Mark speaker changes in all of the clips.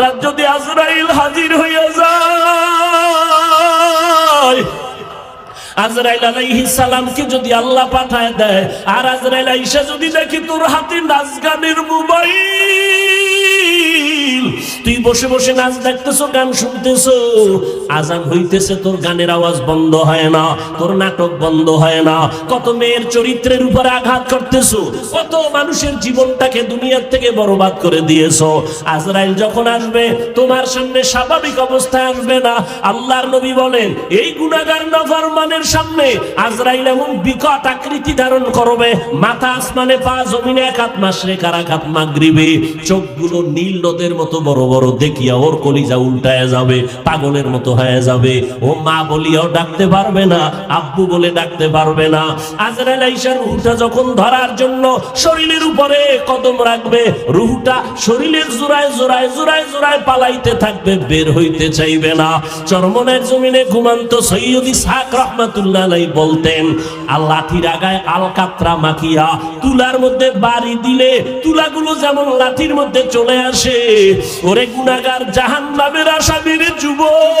Speaker 1: হঠাৎ যদি আজরাইল হাজির হইয়া যায়, আজরাইল আলাইহিস সালামকে যদি আল্লাহ পাঠায় দেয়, আর আজরাইল আইসা যদি দেখি তোর হাতে নাচ গানের মোবাইল তুই বসে বসে নাচ দেখতেছো, গান শুনতেছো। আজান হইতেছে, তোর গানের আওয়াজ বন্ধ হয় না, তোর নাটক বন্ধ হয় না। কত মেয়ের চরিত্রের উপরে আঘাত করতেছো, কত মানুষের জীবনটাকে দুনিয়ার থেকে বরবাদ করে দিয়েছ। আজরাইল যখন আসবে, তোমার সামনে স্বাভাবিক অবস্থায় আসবে না। আল্লাহর নবী বলেন, এই গুণাগার নফরমানের সামনে আজরাইল এমন বিকট আকৃতি ধারণ করবে। মাথা আসমানে, পা জমিনে, এক হাত মাসরে কারা হাত মাগরিবে। চোখগুলো নীল নদের মতো বড় বড় বড় দেখিয়া ওর কলিজা উল্টায় যাবে, পাগলের মতো হয়ে যাবে। ও মা বলিয়াও ডাকতে পারবে না, আব্বু বলে ডাকতে পারবে না। আজরাইল আইসার রুহটা যখন ধরার জন্য শরীরের উপরে কদম রাখবে, রুহটা শরীরের জোড়ায় জোড়ায় জোড়ায় জোড়ায় পালাইতে থাকবে, বের হইতে চাইবে না। চরমনের জমিনে ঘুমান্ত সৈয়দি সাক রহমাতুল্লাহ বলতেন লাঠির আগায় আলকাত্রা মাখিয়া, তুলার মধ্যে বাড়ি দিলে তুলাগুলো যেমন লাঠির মধ্যে চলে আসে ওরে গুণাগার জাহান নামের আসামির যুবক।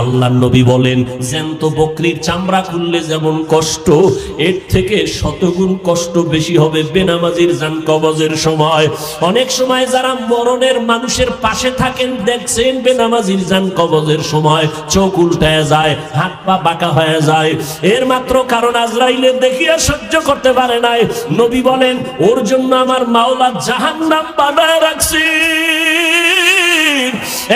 Speaker 1: আল্লাহ নবী বলেন, জ্যান্ত বকরির চামড়া খুললে যেমন কষ্ট, এর থেকে শতগুণ কষ্ট বেশি হবে বেনামাজির জান কবজের সময়। অনেক সময় যারা মরণের মানুষের পাশে থাকেন, দেখছেন বেনামাজির জান কবজের সময়, চোখ উল্টায় যায়, হাত পা বাঁকা হয়ে যায়। এর মাত্র কারণ আজরাইলের দেখিয়া সহ্য করতে পারে নাই। নবী বলেন, ওর জন্য আমার মাওলা জাহান্নাম বানায় রাখছি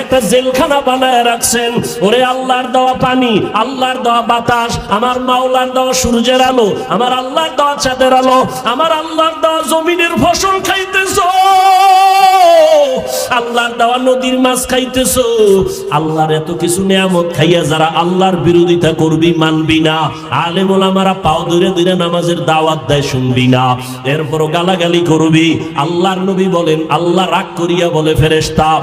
Speaker 1: একটা জেলখানা বানায় রাখছেন। ওরে আল্লাহর দেওয়া পানি, আল্লাহর দেওয়া বাতাস, আমার মাওলার দেওয়া সূর্যের আলো, আমার আল্লাহর দেওয়া চাঁদের আলো, আমার আল্লাহর দেওয়া জমিনের ফসল খাইতেছ। আল্লাহর দেওয়া নদীর মাছ খাইতেছ। আল্লাহর এত কিছু নিয়ামত খাইয়া যারা আল্লাহর বিরোধিতা করবি মানবি না। আলেমুল আমারা পাও ধরে ধরে নামাজের দাওয়াত দেয় শুনবি না। এরপর গালাগালি করবি। আল্লাহর নবী বলেন, আল্লাহ রাগ করিয়া বলে, ফেরেশতা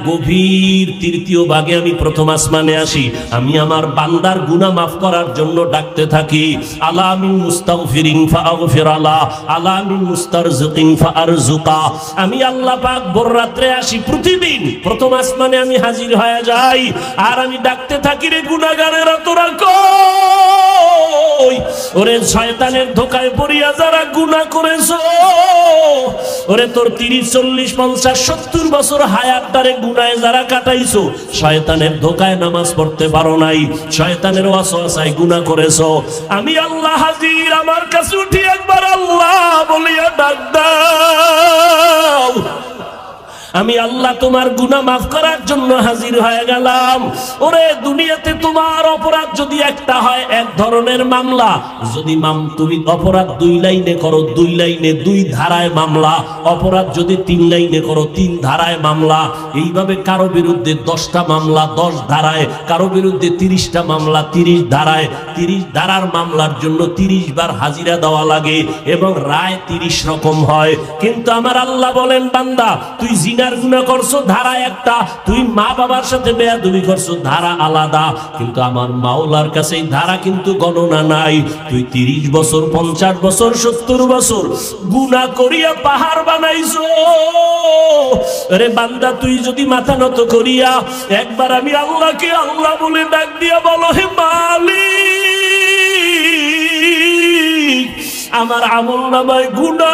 Speaker 1: গভীর তৃতীয় ভাগে আমি প্রথম আসমানে আসি। আমি আমার বান্দার গুনাহ মাফ করার জন্য ডাকতে থাকি। আলামিন মুস্তাগফিরিন ফাগফির আলা আলামিন মুস্তারজিকিন ফারজুকা আমি আল্লাহ পাক ভোর রাত্রে আসি প্রতিদিন। প্রথম আসমানে আমি হাজির হয়ে যাই। আর আমি ডাকতে থাকি, রে গুনাহগারেরা, তোরা কই? ওরে শয়তানের ধোকায় পড়িয়া যারা গুনাহ করেছ, ওরে তোর তিরিশ, চল্লিশ, পঞ্চাশ, সত্তর বছর হায়াতটারে গুনায় যারা কাটাইছো, শয়তানের ধোকায় নামাজ পড়তে পারো নাই। শয়তানের ওয়াসওয়াসায় গুনাহ করেছ। আমি আল্লাহ হাজির, আমার কাছে উঠি একবার আল্লাহ বলিয়া ডাক দাও। আমি আল্লাহ তোমার গুনা মাফ করার জন্য হাজির হয়ে গেলাম। ওরে, দুনিয়াতে তোমার অপরাধ যদি একটা হয়, এক ধরনের মামলা। যদি মাম, তুমি অপরাধ দুই লাইনে করো, দুই লাইনে দুই ধারায় মামলা। অপরাধ যদি তিন লাইনে করো, তিন ধারায় মামলা। এইভাবে কারও বিরুদ্ধে দশটা মামলা, দশ ধারায়। কারও বিরুদ্ধে তিরিশটা মামলা, তিরিশ ধারায়। তিরিশ ধারার মামলার জন্য তিরিশ বার হাজিরা দেওয়া লাগে এবং রায় তিরিশ রকম হয়। কিন্তু আমার আল্লাহ বলেন, বান্দা, তুই গুণা করছ, ধারা একটা। তুই মা বাবার সাথে বেয়াদবি করছ, ধারা আলাদা। কিন্তু আমার মাওলার কাছে ধারা কিন্তু গণনা নাই। তুই তিরিশ বছর, পঞ্চাশ বছর, সত্তর বছর গুণা করিয়া পাহাড় বানাইছো। আরে বান্দা, তুই যদি মাথা নত করিয়া একবার আমি আল্লাহকে আল্লাহ বলে ডাক দিয়া বলো, হে মালিক, আমার আমল নামায় গুণা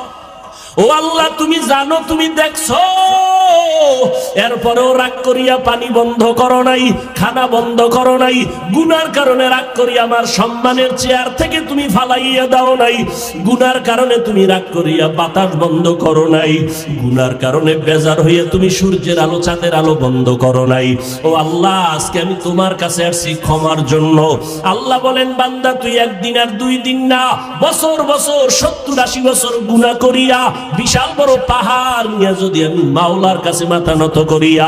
Speaker 1: ও আল্লাহ, তুমি জানো, তুমি দেখছ? এরপরেও রাগ করিয়া পানি বন্ধ করো নাই, খানা বন্ধ করো নাই, গুনার কারণে রাগ করি আমার সম্মানের চেয়ার থেকে তুমি ফালাইয়া দাও নাই, গুনার কারণে তুমি রাগ করিয়া বাতাস বন্ধ করো নাই, গুনার কারণে বেজার হইয়া তুমি সূর্যের আলো, চাঁদের আলো বন্ধ করো নাই। ও আল্লাহ, আজকে আমি তোমার কাছে আসছি ক্ষমার জন্য। আল্লাহ বলেন, বান্দা, তুই একদিন আর দুই দিন না, বছর বছর, সত্তর আশি বছর গুণা করিয়া বিশাল বড় পাহাড় নিয়ে যদি আমি মাওলার কাছে মাথা নত করিয়া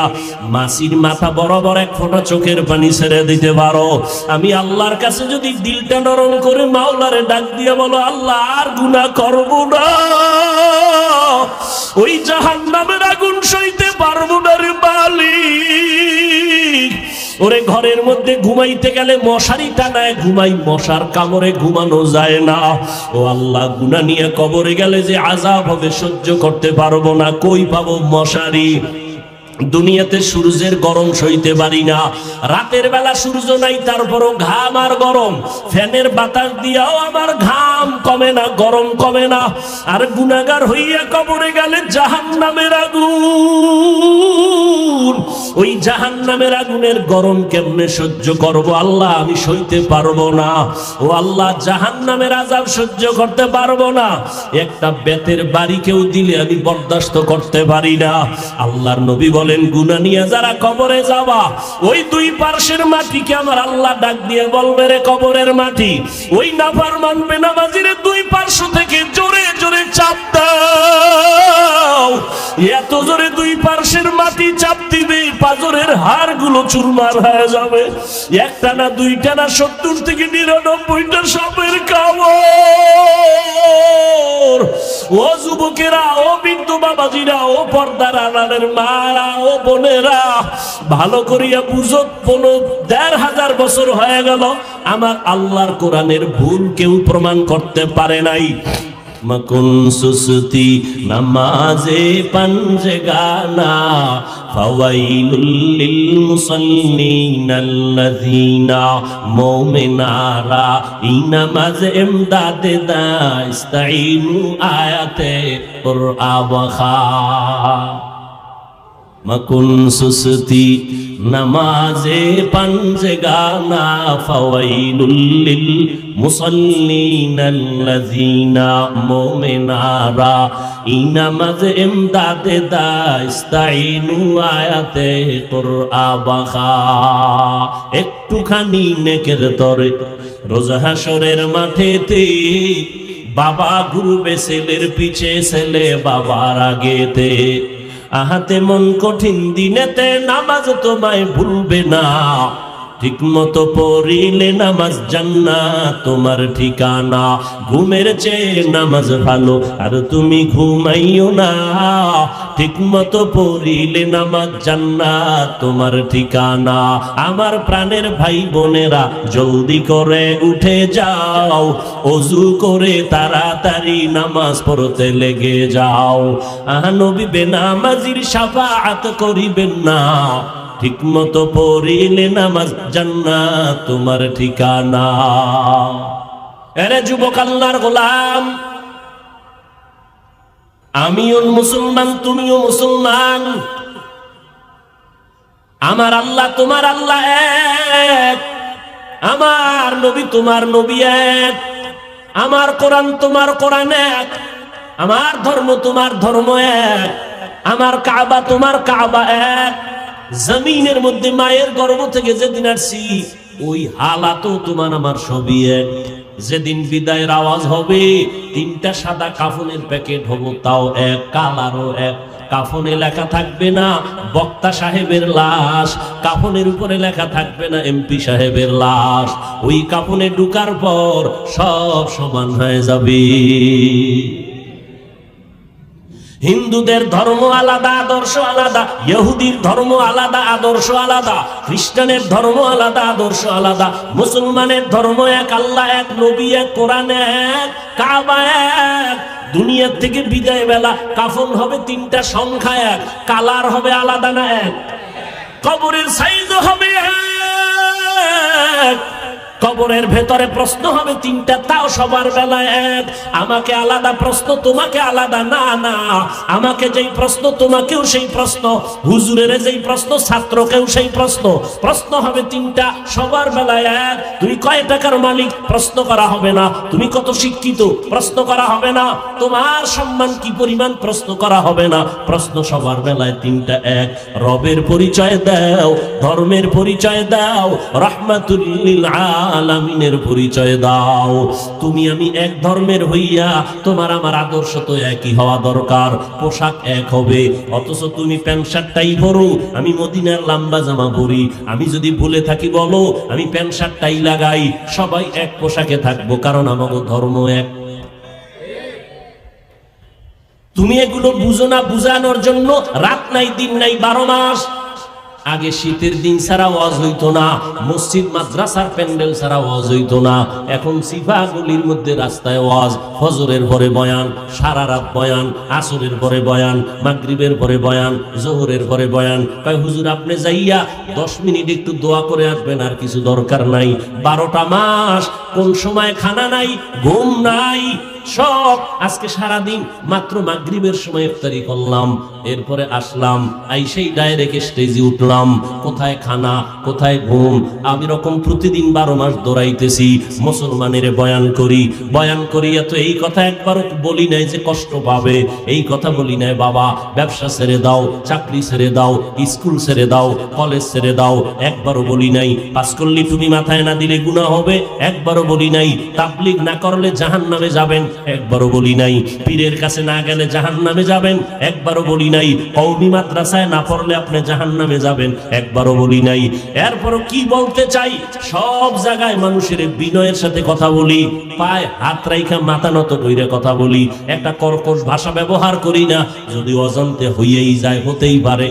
Speaker 1: মাসির মাথা বরাবর এক ফোঁটা চোখের পানি ছেড়ে দিতে পারো, আমি আল্লাহর কাছে যদি দিলটা নরম করে মাওলারে ডাক দিয়ে বলো, আল্লাহ, আর গুণা করব না। ওই জাহান নামের আগুন সইতে পারব না রে মালিক। ওরে ঘরের মধ্যে ঘুমাইতে গেলে মশারি টানায়, ঘুমাই মশার কামড়ে ঘুমানো যায় না। ও আল্লাহ গুনা নিয়ে কবরে গেলে যে আজাব হবে সহ্য করতে পারব না। কই পাবো মশারি? দুনিয়াতে সূর্যের গরম সইতে পারি না। রাতের বেলা সূর্য নাই, তারপরও ঘাম আর গরম। ফ্যানের বাতাস দিয়াও আমার ঘাম কমে না, গরম কমে না। আর গুনাগার হইয়া কবরে গেলে জাহান নামের আগুন। ওই জাহান নামের আগুনের গরম কেমনে সহ্য করব আল্লাহ? আমি সইতে পারব না। ও আল্লাহ জাহান নামের আজাব সহ্য করতে পারব না। একটা বেতের বাড়ি কেউ দিলে আমি বরদাস্ত করতে পারি না। আল্লাহর নবী বলেন গুনা নিয়ে যারা কবরে যাবা, ওই দুই পার্শ্বের মাটিকে আমার আল্লাহ ডাক দিয়ে বলবে রে কবরের মাটি। ওই নাফার মানবে নামাজির দুই পার্শ্ব থেকে জোরে জোরে চাপ দাও। এত জোরে দুই পার্শ্বের মাটি চাপ দিবে পাজরের হাড়গুলো চুরমার হয়ে যাবে। একটা না দুইটা না সত্তর থেকে নিরানব্বইটা সাপের কামড়। ও যুবকেরা, ও বিন্দু বাবাজিরা, ও পর্দার আনারের মারা, ও বোনেরা, ভালো করিয়া বুঝো, পনেরো, দেড় হাজার বছর হয়ে গেল, আমার আল্লাহর কোরআনের ভুল কেউ প্রমাণ করতে পারে নাই। মকুন সুসতি নমাজে পঞ্জে গানা, ফাওয়াইলুল লিল মুসাল্লিন আল্লাযীনা মুমিনারা ইনামাজ ইমদাদ দা ইস্তাইনু আয়াতে কুরআন মকুন সুসতি নমাজে পঞ্জে গানা ফাওয়াইলুল মুসল্লিন আল্লাযীনা মুমিনারা। ইনামাজ ইমদাদে দা ইস্তাইনু আয়াতে কুরআবাখা। একটুখানি নেকের তরে রোজা হাসরের মাঠেতে বাবা ঘুরবে ছেলের পিছে ছেলে বাবার আগেতে। আহাতে মন কঠিন দিনেতে নামাজ তোমায় ভুলবে না। ঠিক মতো পড়িলে নামাজ জান্না তোমার ঠিকানা। ঘুমের চেয়ে নামাজ ভালো, আর তুমি ঘুমাইও না। ঠিক মতো পড়িলে নামাজ জান্না তোমার ঠিকানা। আমার প্রাণের ভাই বোনেরা, জলদি করে উঠে যাও। অজু করে তাড়াতাড়ি নামাজ পড়তে লেগে যাও। আনবি বেনামাজির সাফাত করিবেন না। ঠিক মতো পড়িলে নামাজ জান্না তোমার ঠিকানা। এরে যুবক আল্লাহর গোলাম, আমিও মুসলমান, তুমিও মুসলমান। আমার আল্লাহ তোমার আল্লাহ এক, আমার নবী তোমার নবী এক, আমার কোরআন তোমার কোরআন এক, আমার ধর্ম তোমার ধর্ম এক, আমার কাবা তোমার কাবা এক। জমিনের মধ্যে মায়ের গর্ভ থেকে যেদিন আসছি, ওই হালাতও তোমার আমার সবই এক যেদিন বিদায়ের আওয়াজ হবে, তিনটা সাদা কাফনের প্যাকেট হব, তাও এক কালারও এক। কাফনে লেখা থাকবে না, বক্তা সাহেবের লাশ। কাফনের উপরে লেখা থাকবে না, এমপি সাহেবের লাশ। ওই কাফনে ঢুকার পর সব সমান হয়ে যাবে। হিন্দুদের ধর্ম আলাদা, আদর্শ আলাদা, ইহুদির ধর্ম আলাদা, আদর্শ আলাদা, খ্রিস্টানের ধর্ম আলাদা, আদর্শ আলাদা, মুসলমানের ধর্ম এক, আল্লাহ এক, নবী এক, কোরআন এক, কাবা এক। দুনিয়ার থেকে বিদায় বেলা কাফন হবে তিনটা, সংখ্যা এক, কালার হবে আলাদা না এক। কবরের সাইজ হবে এক। কবরের ভেতরে প্রশ্ন হবে তিনটা, তাও সবার বেলায় এক। আমাকে আলাদা প্রশ্ন, তোমাকে আলাদা, না না। আমাকে যেই প্রশ্ন, তোমাকেও সেই প্রশ্ন। হুজুরের যেই প্রশ্ন, ছাত্রকেও সেই প্রশ্ন। প্রশ্ন হবে তিনটা, সবার বেলায় এক। তুমি কয় টাকার মালিক? প্রশ্ন করা হবে না। তুমি কত শিক্ষিত? প্রশ্ন করা হবে না। তোমার সম্মান কি পরিমাণ? প্রশ্ন করা হবে না। প্রশ্ন সবার বেলায় তিনটা, এক। রবের পরিচয় দাও, ধর্মের পরিচয় দাও। রহমাতুল্লিল আলামিনের পরিচয় দাও। তুমি আমি এক ধর্মের হইয়া তোমার আমার আদর্শ তো একই হওয়া দরকার, পোশাক এক হবে। অথচ তুমি প্যান্ট শার্টটাই পরো, আমি মদিনার লম্বা জামা পরি। আমি যদি ভুলে থাকি বলো, আমি প্যান্ট শার্টটাই লাগাই। সবাই এক পোশাকে থাকব, কারণ আমাকে ধর্ম এক। তুমি এগুলো বুঝো না, বুঝানোর জন্য রাত নাই, দিন নাই, বারো মাস আগে শীতের দিন ছাড়া ওয়াজ হইতো না, মসজিদ, মাদ্রাসার প্যান্ডেল ছাড়া ওয়াজ হইতো না। এখন সিফা গলির মধ্যে রাস্তায় ওয়াজ, ফজরের পরে বয়ান, সারা রাত বয়ান, আসরের পরে বয়ান, মাগরিবের পরে বয়ান, জোহরের পরে বয়ান। কয়, হুজুর, আপনি যাইয়া দশ মিনিট একটু দোয়া করে আসবেন, আর কিছু দরকার নাই। বারোটা মাস, কোন সময় খানা নাই, ঘুম নাই সব আজকে সারাদিন মাত্র মাগরিবের সময় ইফতারি করলাম। এরপরে আসলাম আই সেই ডাইরেক্ট স্টেজে উঠলাম। কোথায় খানা, কোথায় ঘুম? আমি রকম প্রতিদিন বারো মাস দৌড়াইতেছি, মুসলমানের বয়ান করি। বয়ান করি এত এই কথা একবারও বলি নাই যে কষ্ট পাবে। এই কথা বলি নাই, বাবা, ব্যবসা ছেড়ে দাও, চাকরি ছেড়ে দাও, স্কুল ছেড়ে দাও, কলেজ ছেড়ে দাও। একবারও বলি নাই, পাস করলে তুমি মাথায় না দিলে গুণা হবে? একবারও বলি নাই, তাবলিগ না করলে জাহান নামে যাবেন। একবারও বলি নাই, পীরের কাছে না গেলে জাহান নামে যাবেন, একবারও বলি নাই কৌমি মাদ্রাসায় না পড়লে আপনি জাহান নামে যাবেন, একবারও বলি নাই। এরপরও কি বলতে চাই? সব জায়গায় মানুষের বিনয়ের সাথে কথা বলি, পায় হাত রাইখা মাথা নত কইরে কথা বলি। একটা কর্কশ ভাষা ব্যবহার করি না, যদি অজান্তে হইয়েই যায়, হতেই পারে।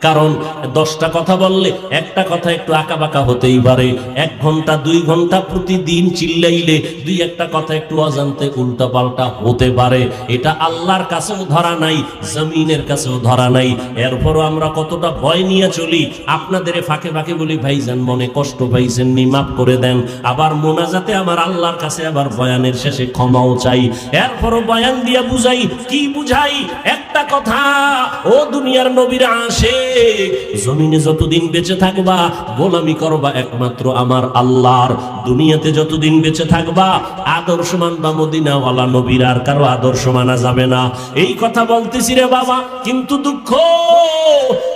Speaker 1: কারণ দশটা কথা বললে একটা কথা একটু আঁকা বাঁকা হতেই পারে। এক ঘণ্টা, দুই ঘণ্টা প্রতিদিন চিল্লাইলে দুই একটা কথা একটু অজান্তে উল্টা পাল্টা হতে পারে। এটা আল্লাহর কাছেও ধরা নাই, জমিনের কাছেও ধরা নাই। এরপরও আমরা কতটা ভয় নিয়ে চলি। আপনাদের ফাঁকে ফাঁকে বলি, ভাইজান, মনে কষ্ট পাইছেন নি, মাফ করে দেন। আবার মোনাজাতে আমার আল্লাহর কাছে আবার বয়ানের শেষে ক্ষমাও চাই। এরপরও বয়ান দিয়ে বুঝাই, কি বুঝাই? একটা কথা, ও দুনিয়ার নবীরা আসে জমিনে যতদিন বেঁচে থাকবা, গোলামি করবা একমাত্র আমার আল্লাহর। দুনিয়াতে যতদিন বেঁচে থাকবা আদর্শ মানবা মদিনাওয়ালা নবীর আর কারও আদর্শ মানা যাবে না। এই কথা বলতেছি রে বাবা, কিন্তু দুঃখ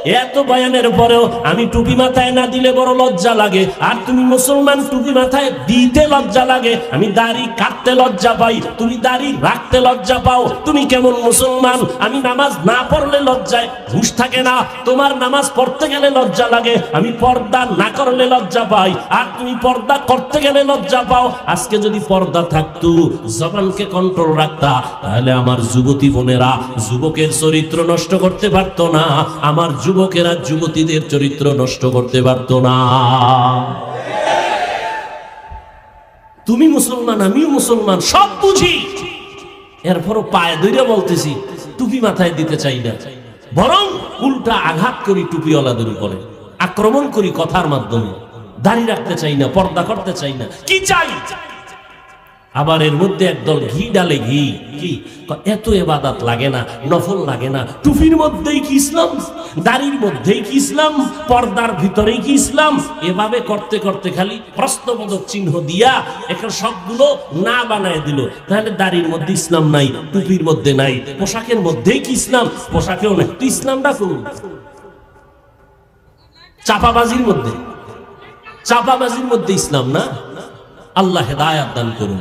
Speaker 1: এত বয়ানের পরেও আমি টুপি মাথায় না দিলে বড় লজ্জা লাগে। আর তুমি মুসলমান, টুপি মাথায় দিতে লজ্জা লাগে। আমি দাড়ি কাটতে লজ্জা পাই, তুমি দাড়ি রাখতে লজ্জা পাও। তুমি কেমন মুসলমান? আমি নামাজ না পড়লে লজ্জায় হুশ থাকে না। তোমার নামাজ পড়তে গেলে লজ্জা লাগে। আমি পর্দা না করলে লজ্জা পাই। আর তুমি পর্দা করতে গেলে লজ্জা পাও। আজকে যদি পর্দা থাকতো, জবানকে কন্ট্রোল রাখতা, তাহলে আমার যুবতী বোনেরা যুবকের চরিত্র নষ্ট করতে পারতো না। আমার যুবকেরা যুবতীদের চরিত্র নষ্ট করতে পারতো না। তুমি মুসলমান, আমিও মুসলমান, সব বুঝি। এরপরও পায়ে দইরা বলতেছি টুপি মাথায় দিতে চাই না। বরং উল্টা আঘাত করি টুপিওয়ালাদের উপরে আক্রমণ করি কথার মাধ্যমে। দাড়ি রাখতে চাই না, পর্দা করতে চাই না। কি চাই? আবার এর মধ্যে একদল ঘি ডালে ঘি, কি? এত এবাদাত লাগে না, নফল লাগে না। টুপির মধ্যেই কি ইসলাম? দাড়ির মধ্যেই কি ইসলাম? পর্দার ভিতরেই কি ইসলাম? এভাবে করতে করতে খালি প্রশ্নবোধক চিহ্ন দিয়া এখানে সবগুলো না বানায় দিল। তাহলে দাড়ির মধ্যে ইসলাম নাই টুপির মধ্যে নাই, পোশাকের মধ্যেই কি ইসলাম? পোশাকেও নাই। তো ইসলামটা কোন? চাপাবাজির মধ্যে। চাপাবাজির মধ্যে ইসলাম না? আল্লাহ হেদায়াত দান করুন।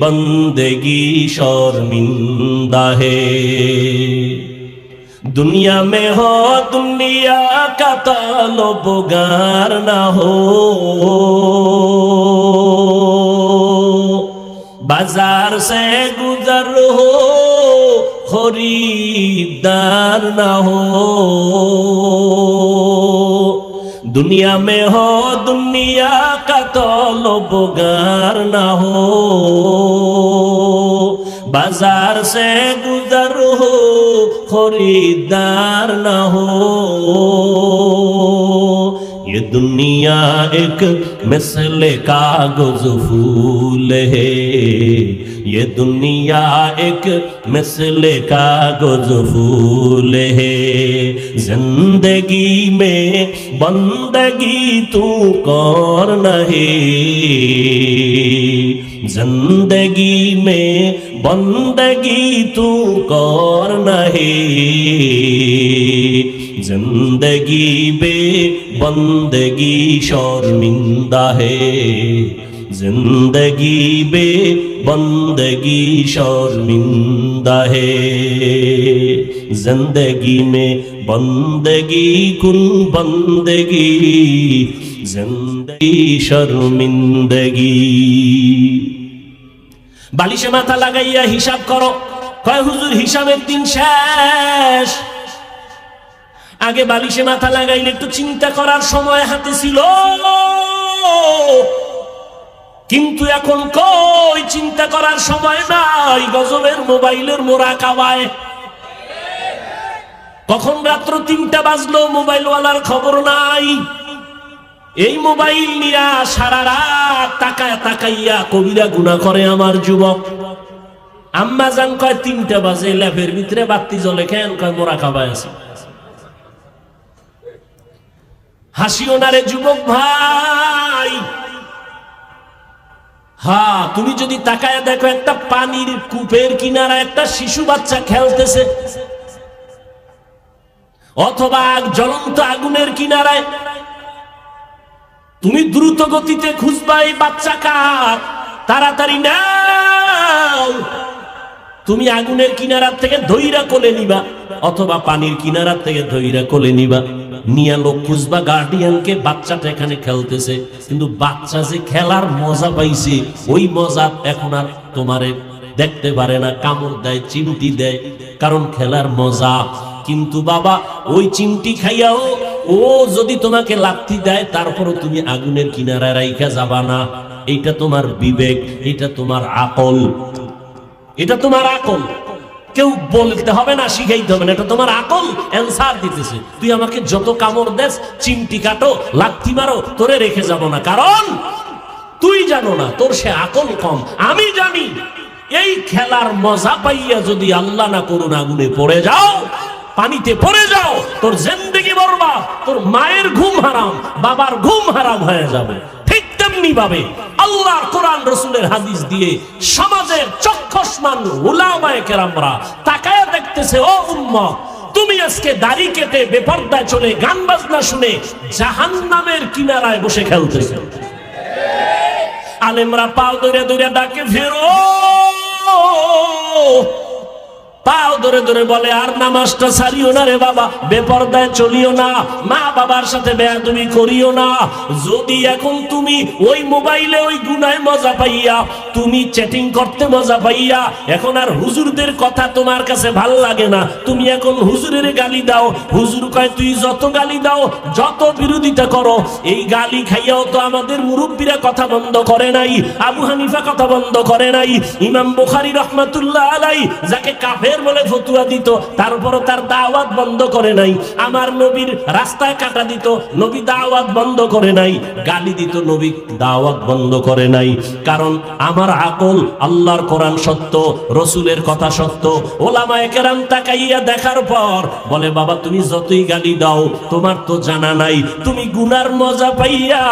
Speaker 1: बंदगी शर्मिंदा है दुनिया में हो दुनिया का ताल्लुगार ना हो बाजार से गुजर हो खरीदार ना हो दुनिया में हो दुनिया का ताल्लुगार ना हो बाजार से गुजर हो खरीदार ना हो ये दुनिया एक मिसल कागज़ फूल है। ये दुनिया एक मिसल कागज़ फूल है। ज़िंदगी में बंदगी तू कौन नहीं? जिंदगी में बंदगी तू कौन नहीं जिंदगी बे बंदगी शर्मिंदा है जिंदगी बे बंदगी शर्मिंदा है जिंदगी में बंदगी कुन बंदगी শর্মিন্দগি। বালিশে মাথা লাগাইয়া হিসাব করো, কয় হুজুর, হিসাবের দিন শেষ। আগে বালিশে মাথা লাগাইলে একটু চিন্তা করার সময় হাতে ছিল। কিন্তু এখন কই, চিন্তা করার সময় নাই গজবের মোবাইলের মোরা কাওয়ায়। কখন রাত্র তিনটা বাজলো, মোবাইলওয়ালার খবর নাই। এই মোবাইল নিয়া সারা রাত তাকায় তাকাইয়া কবিরা গুণা করে আমার যুবক। আম্মা জান কয়, তিনটা বাজে ল্যাপের ভিতরে বাতি জ্বলে, কেন কয়, মোরা খাবায় আছে। হাসিও যুবক ভাই। হ্যাঁ তুমি যদি তাকায় দেখো, একটা পানির কূপের কিনারা, একটা শিশু বাচ্চা খেলতেছে। অথবা জ্বলন্ত আগুনের কিনারায় তুমি দ্রুত গতিতে খুঁজবা এই বাচ্চা কার তাড়াতাড়ি নাও। তুমি আগুনের কিনারার থেকে ধৈরা কোলে নিবা, অথবা পানির কিনারার থেকে ধৈরা কোলে নিবা। নিয়া লোক খুঁজবা গার্ডিয়ানকে বাচ্চাটা এখানে খেলতেছে। কিন্তু বাচ্চা যে খেলার মজা পাইছে, ওই মজা এখন আর তোমারে দেখতে পারে না, কামড় দেয়, চিমটি দেয়, কারণ খেলার মজা। কিন্তু বাবা, ওই চিমটি খাইয়াও ও যদি তোমাকে লাথি দেয়, তারপরও তুমি আগুনের কিনারায় রাইখা যাবা না। এটা তোমার বিবেক, এটা তোমার আকল। এটা তোমার আকল। কেউ বলতে হবে না, শিখাইতে হবে না, এটা তোমার আকল। অ্যান্সার দিতেছে, তুই আমাকে যত কামড় দেস, চিমটি কাটো লাথি মারো, তোরে রেখে যাব না। কারণ তুই জানো না, তোর সে আকল কম। আমি জানি, এই খেলার মজা পাইয়া যদি আল্লাহ না করুন আগুনে পড়ে যাও, পানিতে পড়ে যাও, তোর জিন্দগি বরবা তোর মায়ের ঘুম হারাম, বাবার ঘুম হারাম হয়ে যাবে। ঠিক তেমনি ভাবে আল্লাহর কোরআন, রসুলের হাদিস দিয়ে সমাজের চক্ষসমান উলামায়ে কেরামরা তাকায়া দেখতেছে, ও উম্মত, তুমি আজকে দাড়ি কেটে বেপর্দায় চলে গান বাজনা শুনে জাহান্নামের কিনারায় বসে খেলতেছে। আলেমরা পাও ধরে ধরে ডাকে, ফেরো! পাও ধরে ধরে বলে, আর নামাজটা ছাড়িও না রে বাবা, বেপর্দায় চলিও না, মা বাবার সাথে বেয়াদবি করিও না। যদি এখন তুমি ওই মোবাইলে ওই গুনায় মজা পাইয়া, তুমি চ্যাটিং করতে মজা পাইয়া, এখন আর হুজুরদের কথা তোমার কাছে ভালো লাগে না, তুমি এখন হুজুরের গালি দাও। হুজুর কয়, তুই যত গালি দাও, যত বিরোধিতা করো, এই গালি খাইয়াও তো আমাদের মুরব্বীরা কথা বন্ধ করে নাই, আবু হানিফা কথা বন্ধ করে নাই। ইমাম বুখারী রহমাতুল্লাহ আলাই যাকে কাফের বলে ফতুয়া দিত, তারপরও তার দাওয়াত বন্ধ করে নাই। আমার নবীর রাস্তায় কাটা দিত, নবী দাওয়াত বন্ধ করে নাই। গালি দিত, নবী দাওয়াত বন্ধ করে নাই। কারণ আমার আকল আল্লাহর কোরআন সত্য, রসুলের কথা সত্য। ওলামায়ে কেরাম তাকাইয়া দেখার পর বলে, বাবা, তুমি যতই গালি দাও, তোমার তো জানা নাই। তুমি গুনার মজা পাইয়া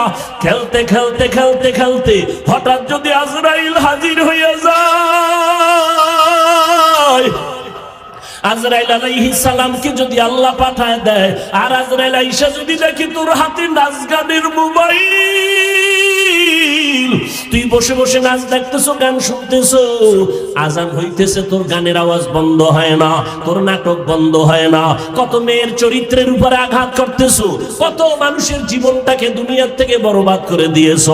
Speaker 1: খেলতে খেলতে খেলতে খেলতে হঠাৎ যদি আজরাইল হাজির হইয়া যায় আজরাইল আলাইহিস সালামকে যদি আল্লাহ পাঠায় দেয়, আর আজরাইল আইসা যদি দেখি তোর হাতে গানের মোবাইল তুই বসে বসে নাচ দেখতেছো, গান শুনতেছো? আজান হইতেছে, তোর গানের আওয়াজ বন্ধ হয় না, তোর নাটক বন্ধ হয় না। কত মেয়ের চরিত্রের উপরে আঘাত করতেছো, কত মানুষের জীবনটাকে দুনিয়ার থেকে বরবাদ করে দিয়েছ।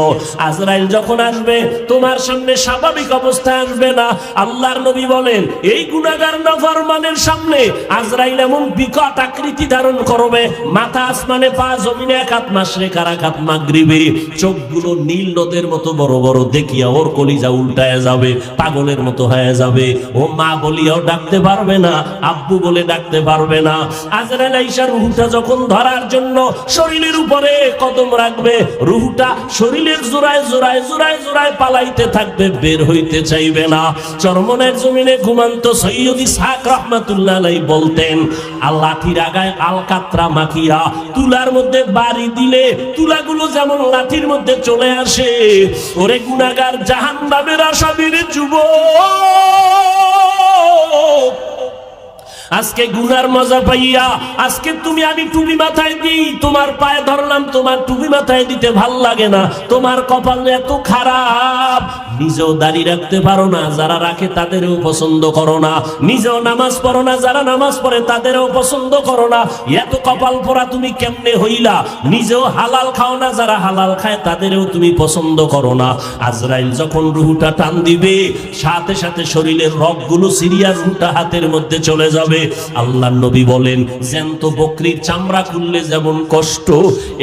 Speaker 1: আজরাইল যখন আসবে, তোমার সামনে স্বাভাবিক অবস্থায় আসবে না। আল্লাহর নবী বলেন, এই গুণাগার নফরমানের সামনে আজরাইল এমন বিকট আকৃতি ধারণ করবে, মাথা আসমানে পা, জমিনে এক হাত মাসরে কারা কাত মাগরিবে। চোখগুলো নীল নদের মতো বড় বড় দেখিয়া ওর কলিজা উল্টায় যাবে, পাগলের মতো হয়ে যাবে। ও মা বলিয়াও ডাকতে পারবে না, আব্বু বলে ডাকতে পারবে না। আজরাইল আইসা রুহুটা যখন ধরার জন্য শরীরের উপরে কদম রাখবে, রুহুটা শরীরের জোড়ায় জোড়ায় জোড়ায় জোড়ায় পালাইতে থাকবে, বের হইতে চাইবে না। চরমনের জমিনে ঘুমান্ত সৈয়দি সাক রহমাতুল্লাহ আলাই লাঠির আগায় তুলার মধ্যে বাড়ি দিলে তুলাগুলো যেমন লাঠির মধ্যে চলে আসে, ওরে গুনাগার জাহান আসামির যুবক। আজকে গুনার মজা পাইয়া, আজকে তুমি আমি টুপি মাথায় দিই, তোমার পায়ে ধরলাম, তোমার টুপি মাথায় দিতে ভালো লাগে না, তোমার কপাল এত খারাপ। নিজেও দাঁড়িয়ে রাখতে পারো না, যারা রাখে তাদেরও পছন্দ করো না। নিজেও নামাজ পড়ো না, যারা নামাজ পড়ে তাদেরও পছন্দ করো না। এত কপাল পরা তুমি কেমনে হইলা? নিজেও হালাল খাও না, যারা হালাল খায় তাদেরও তুমি পছন্দ করো না। আজরাইল যখন রুহুটা টান দিবে, সাথে সাথে শরীরের রগগুলো সিরিয়া রুহুটা হাতের মধ্যে চলে যাবে। আল্লাহ নবী বলেন, জ্যান্ত বকরির চামড়া খুললে যেমন কষ্ট,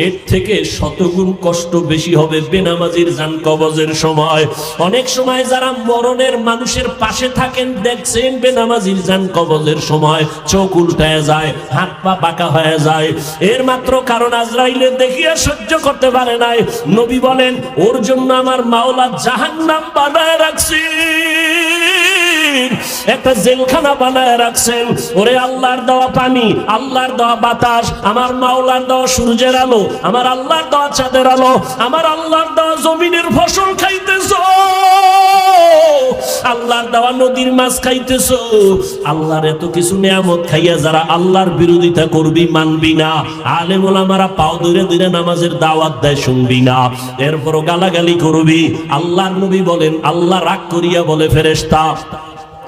Speaker 1: এর থেকে শতগুণ কষ্ট বেশি হবে বেনামাজির জান কবজের সময়। অনেক সময় যারা মরণের মানুষের পাশে থাকেন দেখছেন বেনামাজির জান কবজের সময় চোখ উল্টায় যায়, হাত পা বাঁকা হয়ে যায়। এর মাত্র কারণ আজরাইলের দেখিয়া সহ্য করতে পারে নাই। নবী বলেন, ওর জন্য আমার মাওলা জাহান্নাম বানায় রাখছি একটা জেলখানা বানায় রাখছেন। ওরে আল্লাহর দেওয়া পানি, আল্লাহর দেওয়া বাতাস, আমার মাওলার দেওয়া সূর্যের আলো, আমার আল্লাহর দেওয়া চাঁদের আলো, আমার আল্লাহর দেওয়া জমিনের ফসল খাইতেছ। আল্লাহর দেওয়া নদীর মাছ খাইতেছ। আল্লাহর এত কিছু নিয়ামত খাইয়া যারা আল্লাহর বিরোধিতা করবি মানবি না। আলে মোলামারা পাও ধরে ধরে নামাজের দাওয়াত দেয় শুনবি না। এরপর গালাগালি করবি। আল্লাহর নবী বলেন, আল্লাহ রাগ করিয়া বলে, ফেরেশতা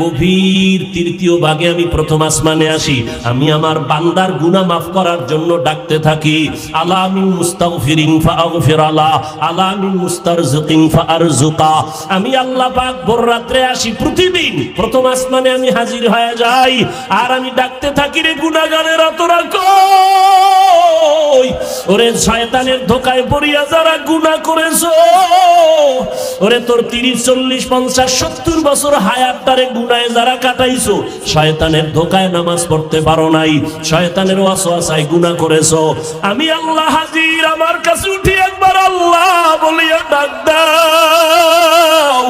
Speaker 1: গভীর তৃতীয় ভাগে আমি প্রথম আসমানে আসি। আমি আমার বান্দার গুনাহ মাফ করার জন্য ডাকতে থাকি। আলামিন মুস্তাগফিরিন ফাগফির আলা আলামিন মুস্তারজিকিন ফারজুকা আমি আল্লাহ পাক ভোর রাত্রে আসি প্রতিদিন। প্রথম আসমানে আমি হাজির হয়ে যাই। আর আমি ডাকতে থাকি রে গুনাহগারেরা তোরা কই? ওরে শয়তানের ধোকায় পড়িয়া যারা গুনাহ করেছ, ওরে তোর তিরিশ, চল্লিশ, পঞ্চাশ, সত্তর বছর হায়াতটারে গুনায় যারা কাটাইছো, শয়তানের ধোকায় নামাজ পড়তে পারো নাই। শয়তানের ওয়াসওয়াসায় গুনা করেছ। আমি আল্লাহ হাজির, আমার কাছে উঠি একবার আল্লাহ বলিয়া ডাক দাও।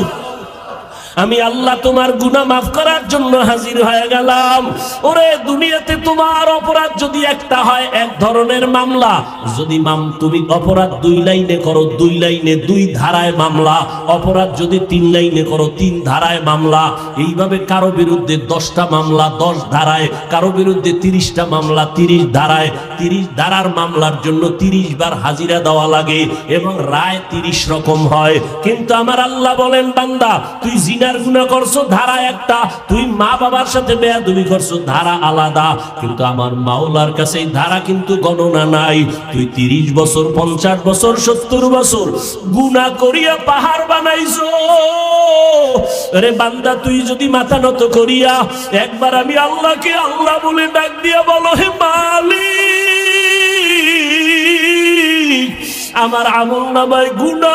Speaker 1: আমি আল্লাহ তোমার গুনাহ মাফ করার জন্য হাজির হয়ে গেলাম। ওরে, দুনিয়াতে তোমার অপরাধ যদি একটা হয়, এক ধরনের মামলা। যদি মাম, তুমি অপরাধ দুই লাইনে করো, দুই লাইনে দুই ধারায় মামলা। অপরাধ যদি তিন লাইনে করো, তিন ধারায় মামলা। এইভাবে কারও বিরুদ্ধে দশটা মামলা, দশ ধারায়। কারও বিরুদ্ধে তিরিশটা মামলা, তিরিশ ধারায়। তিরিশ ধারার মামলার জন্য তিরিশ বার হাজিরা দেওয়া লাগে এবং রায় তিরিশ রকম হয়। কিন্তু আমার আল্লাহ বলেন, বান্দা, তুই জিনার গুণা করছ, ধারা একটা। তুই মা বাবার সাথে বেয়াদবি করছ, ধারা আলাদা। কিন্তু আমার মাওলার কাছে ধারা কিন্তু গণনা নাই। তুই তিরিশ বছর, পঞ্চাশ বছর, সত্তর বছর গুণা করিয়া পাহাড় বানাইছো। আরে বান্দা, তুই যদি মাথা নত করিয়া একবার আমি আল্লাহকে আল্লাহ বলে ডাক দিয়া বলো, হে মালিক, আমার আমল নামায় গুণা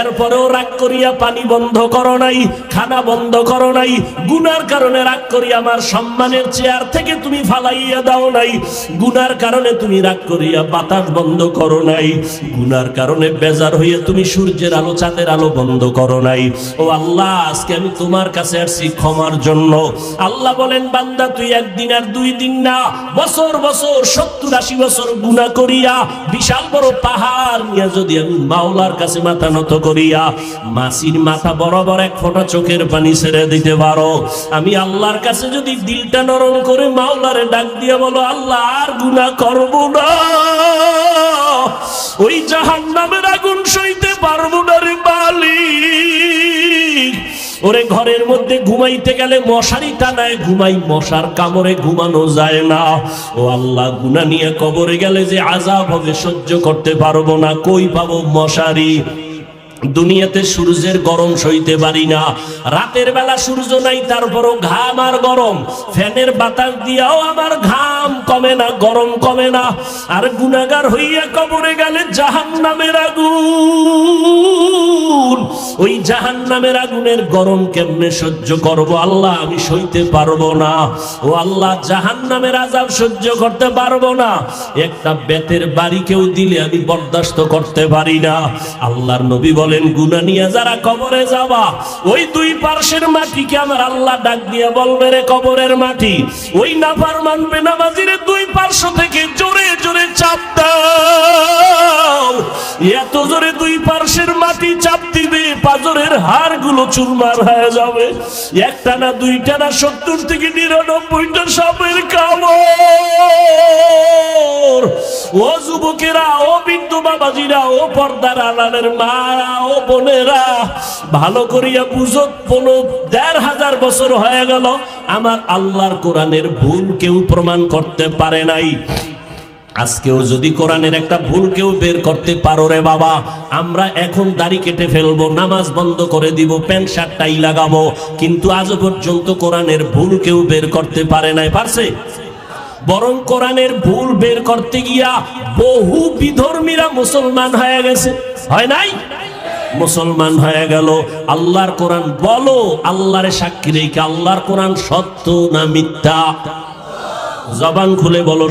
Speaker 1: এরপরেও রাগ করিয়া পানি বন্ধ করো নাই, খানা বন্ধ করো নাই। গুনার কারণে রাগ করি, আমার সম্মানের চেয়ার থেকে তুমি ফালাইয়া দাও নাই। গুনার কারণে তুমি রাগ করিয়া বাতাস বন্ধ করো নাই। গুনার কারণে বেজার হইয়া তুমি সূর্যের আলো, চাঁদের আলো বন্ধ করো নাই। ও আল্লাহ, আজকে আমি তোমার কাছে আসছি ক্ষমার জন্য। আল্লাহ বলেন, বান্দা, তুই একদিন আর দুই দিন না, বছর বছর, সত্তর আশি বছর গুণা করিয়া বিশাল বড় পাহাড় নিয়ে যদি আমি মাওলার কাছে মাথা নত করিয়া, মাসির মাথা বরাবর এক ফোঁটা চোখের পানি ছেড়ে দিতে পারো। আমি আল্লাহর কাছে যদি দিলটা নরম করে মাওলারে ডাক দিয়া বলো, আল্লাহ, আর গুণা করব না। ওই জাহান নামের আগুন সইতে পারব না রে মালিক। ওরে ঘরের মধ্যে ঘুমাইতে গেলে মশারি টানায়, ঘুমাই মশার কামড়ে ঘুমানো যায় না। ও আল্লাহ গুনা নিয়ে কবরে গেলে যে আজাব হবে সহ্য করতে পারব না। কই পাবো মশারি? দুনিয়াতে সূর্যের গরম সইতে পারি না। রাতের বেলা সূর্য নাই, তারপরও ঘাম আর গরম। ফ্যানের বাতাস দিয়াও আমার ঘাম কমে না, গরম কমে না। আর গুনাগার হইয়া কবরে গেলে জাহান নামের আগুন। ওই জাহান নামের আগুনের গরম কেমনে সহ্য করব আল্লাহ? আমি সইতে পারব না। ও আল্লাহ জাহান নামের আজাব সহ্য করতে পারব না। একটা বেতের বাড়ি কেউ দিলে আমি বরদাস্ত করতে পারি না। আল্লাহর নবী বলেন গুনা নিয়ে যারা কবরে যাবা, ওই দুই পার্শ্বের মাটিকে আমার আল্লাহ ডাক দিয়ে বলবে রে কবরের মাটি। ওই নাফার মানবে নামাজিরে দুই পার্শ্ব থেকে জোরে জোরে চাপ এত জোরে দুই পার্শ্বের মাটি চাপ দিবে, পাজরের হাড়গুলো চুরমার হয়ে যাবে। একটা না দুইটা না সত্তর থেকে নিরানব্বইটা সাপের কামড়। ও যুবকেরা, ও বিন্দু বাবাজিরা, ও পর্দার আলালের মারা ও বোনেরা, ভালো করিয়া বুঝো পনেরো দেড় হাজার বছর হয়ে গেল, আমার আল্লাহর কোরআনের ভুল কেউ প্রমাণ করতে পারে নাই। আজকেও যদি কোরআনের একটা ভুল কেউ বের করতে পারো রে বাবা, আমরা এখন দাড়ি কেটে ফেলব, নামাজ বন্ধ করে দিব, প্যান্ট শার্টটাই লাগাবো, কিন্তু আজ পর্যন্ত কোরআনের ভুল কেউ বের করতে পারে নাই, পারছে? বরং কোরআনের ভুল বের করতে গিয়া বহু বিধর্মীরা মুসলমান হয়ে গেছে, হয় নাই? মুসলমান হয়ে গেল। আল্লাহর কোরআন বলো, আল্লাহরে সাক্ষী রেখে আল্লাহর কোরআন সত্য না মিথ্যা? জবান খুলে বলো।